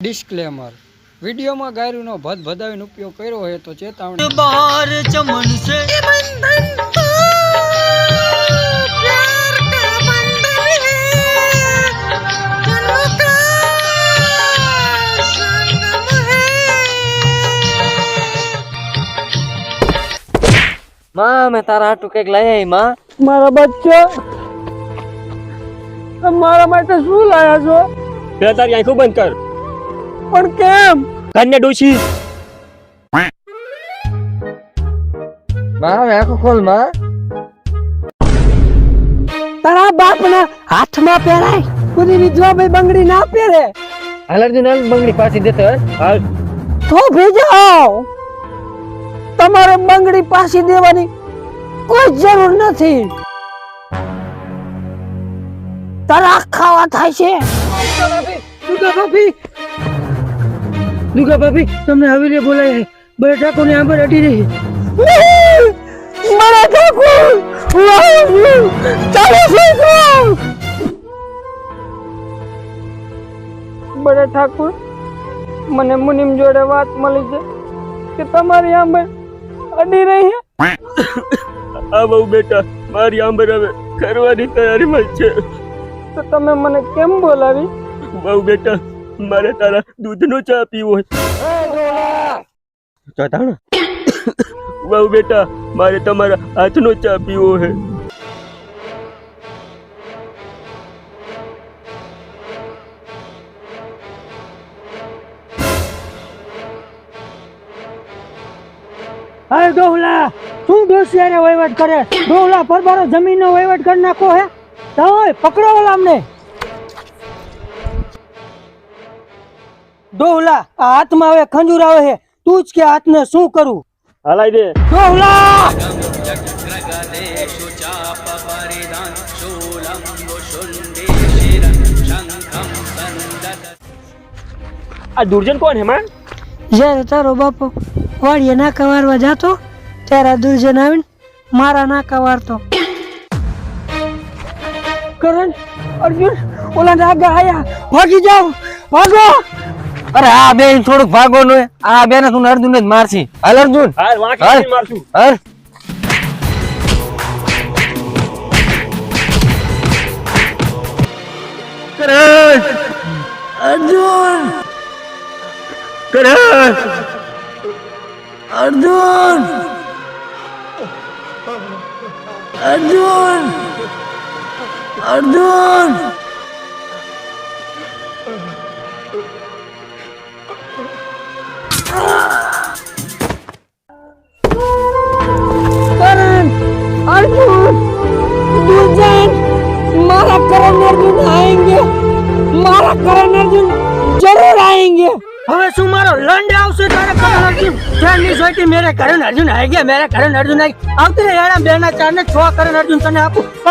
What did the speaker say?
Disclaimer વિડીયોમાં ગાયરીનો ભદ ભદાવીનો ઉપયોગ કર્યો હોય તો ચેતવણી બહાર ચમન છે. માં મેં તારા હાટું કંઈક લઈ આવી માં. મારા બચ્ચો મારા માટે શું લાયા છો? બે તારી આંખો બંધ કર. પણ કેમ? કન્યા ડોશી. માં હવે ખોલમાં તારા બાપના હાથમાં પહેરાય પૂરી વિધવા ભાઈ બંગડી ના પહેરે. હાલરજી નાલ બંગડી પાછી દેતો હાલ. તો ભેજાઓ. તમારે બંગડી પાછી દેવાની કોઈ જરૂર નથી. તારા ખાવા થાય છે. દુગા ભાભી તમને હવેલી બોલાય છે. બે ઠાકોરની આંબર અટી રહી મારા ઠાકોર ચાલો બડે ઠાકોર મને મુનિમ જોડે વાત મળી છે કે તમારી આંબે અડી રહી હે આ બહુ બેટા મારી આંબર હવે કરવાની તૈયારીમાં જ છે. તો તમે મને કેમ બોલાવી? બહુ બેટા મારે તારા દૂધનો ચા પીવો છે. ચોથાણો બેટા, મારે તમારા હાથનો ચા પીવો હે અરે ડોહલા, શું દોશિયારે વહીવટ કરે? ડોહલા, પરબારો જમીનનો વહીવટ કરી નાખો હે? તો પકડો ઓલા અમને ડોહલા આ હાથમાં હવે ખંજૂર આવે છે. તું જ કે હાથને શું કરું? હલાઈ દે. ડોહલા! આ દુર્જન કોણ હે માં જ્યારે તારો બાપો વાડીએ નાકા વારવા જાતો ત્યારે આ દુર્જન આવીને મારા નાકા વારતો. કરણ અર્જુન ઓલા નાગા આયા. ભાગી જાઓ ભાગો! અરે આ બે થોડુંક ભાગો નો આ બે ને તું અર્જુન જ મારશી. હાલ અર્જુન. હાલ મારશું. હાલ. અર્જુન! અર્જુન! અર્જુન! અર્જુન! अर्जुन आएंगे મારા કરણ અર્જુન જરૂર આएंगे હવે શું મારો લંડ આવશે તારે કરણ અર્જુન ધ્યાન નહીં જોઈતી મેરે કરણ અર્જુન આવી ગયા મેરે કરણ અર્જુન આવી આવતી રે યાર બે ના ચાર ને છ કરણ અર્જુન તને આપું.